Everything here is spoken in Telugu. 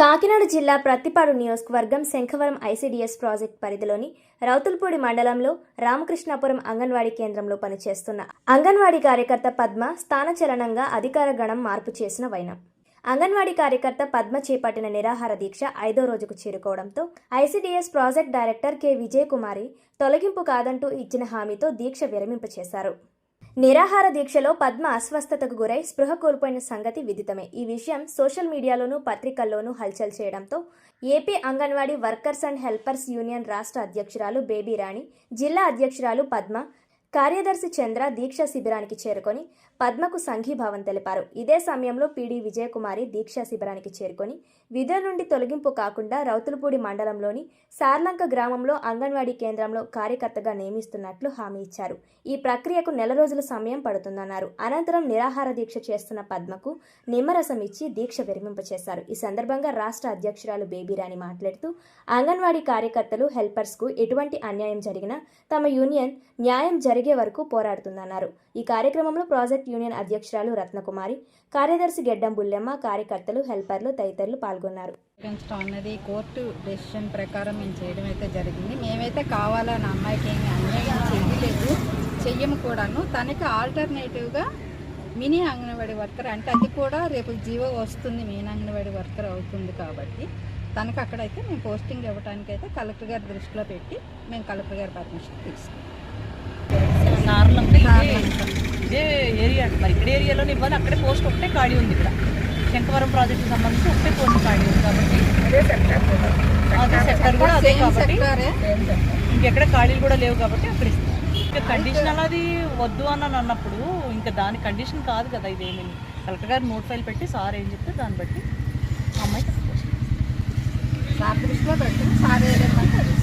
కాకినాడ జిల్లా ప్రత్తిపాడు నియోజకవర్గం శంఖవరం ఐసీడీఎస్ ప్రాజెక్ట్ పరిధిలోని రౌతుల్పూడి మండలంలో రామకృష్ణాపురం అంగన్వాడీ కేంద్రంలో పనిచేస్తున్న అంగన్వాడీ కార్యకర్త పద్మ స్థానచలనంగా అధికార గణం మార్పు చేసిన వైనం. అంగన్వాడీ కార్యకర్త పద్మ చేపట్టిన నిరాహార దీక్ష ఐదో రోజుకు చేరుకోవడంతో ICDS project director K Vijayakumari తొలగింపు కాదంటూ ఇచ్చిన హామీతో దీక్ష విరమింపచేశారు. నిరాహార దీక్షలో పద్మ అస్వస్థతకు గురై స్పృహ కోల్పోయిన సంగతి విదితమే. ఈ విషయం సోషల్ మీడియాలోనూ పత్రికల్లోనూ హల్చల్ చేయడంతో AP Anganwadi workers and helpers union రాష్ట్ర అధ్యక్షురాలు బేబీ రాణి జిల్లా అధ్యక్షురాలు పద్మ కార్యదర్శి చంద్ర దీక్ష శిబిరానికి చేరుకొని పద్మకు సంఘీభావం తెలిపారు. ఇదే సమయంలో పీడీ విజయకుమారి దీక్షా శిబిరానికి చేరుకొని విధుల నుండి తొలగింపు కాకుండా రౌతులపూడి మండలంలోని సార్లంక గ్రామంలో అంగన్వాడీ కేంద్రంలో కార్యకర్తగా నియమిస్తున్నట్లు హామీ ఇచ్చారు. ఈ ప్రక్రియకు నెల రోజుల సమయం పడుతుందన్నారు. అనంతరం నిరాహార దీక్ష చేస్తున్న పద్మకు నిమ్మరసం ఇచ్చి దీక్ష విరమింపచేశారు ఈ సందర్భంగా రాష్ట్ర అధ్యక్షురాలు బేబీరాణి మాట్లాడుతూ అంగన్వాడీ కార్యకర్తలు హెల్పర్స్కు ఎటువంటి అన్యాయం జరిగినా తమ యూనియన్ న్యాయం జరిగే వరకు పోరాడుతుందన్నారు. ఈ కార్యక్రమంలో ప్రాజెక్ట్ యూనియన్ అధ్యక్షురాలు రత్నకుమారి కార్యదర్శి గెడ్డం బుల్లెమ్మ కార్యకర్తలు హెల్పర్లు తదితరులు పాల్గొన్నారు. పెంచడం అన్నది కోర్టు డెసిషన్ ప్రకారం మేము చేయడం అయితే జరిగింది. మేమైతే కావాలని అమ్మాయికి ఏమి అన్యాయం చేయలేదు చెయ్యము కూడాను. తనకి ఆల్టర్నేటివ్గా మినీ అంగన్వాడీ వర్కర్ అంటే అది కూడా రేపు జీవో వస్తుంది. మెయిన్ అంగన్వాడీ వర్కర్ అవుతుంది కాబట్టి తనకు అక్కడైతే మేము పోస్టింగ్ ఇవ్వడానికి అయితే కలెక్టర్ గారి దృష్టిలో పెట్టి మేము కలెక్టర్ గారి పర్మిషన్ తీసుకున్నాం. ఇదే ఏరియా మరి ఇక్కడ ఏరియాలోనే ఇవ్వాలి. అక్కడే పోస్ట్ ఒకటే ఖాళీ ఉంది ఇక్కడ. శంకవరం ప్రాజెక్ట్ సంబంధించి ఒకటే పోస్ట్ ఖాళీ ఉంది కాబట్టి అదే సెక్టర్ కూడా. అదే కాబట్టి ఇంకెక్కడ ఖాళీలు కూడా లేవు కాబట్టి అక్కడ ఇస్తాం. ఇంకా కండిషన్ అనేది వద్దు అని అన్నప్పుడు ఇంకా దాని కండిషన్ కాదు కదా ఇదేమి. కలెక్టర్ గారు నోట్ ఫైల్ పెట్టి సార్ ఏం చెప్తే దాన్ని బట్టి ఆ అమ్మాయికి సార్ దృష్టిలో పెట్టి సార్ అది.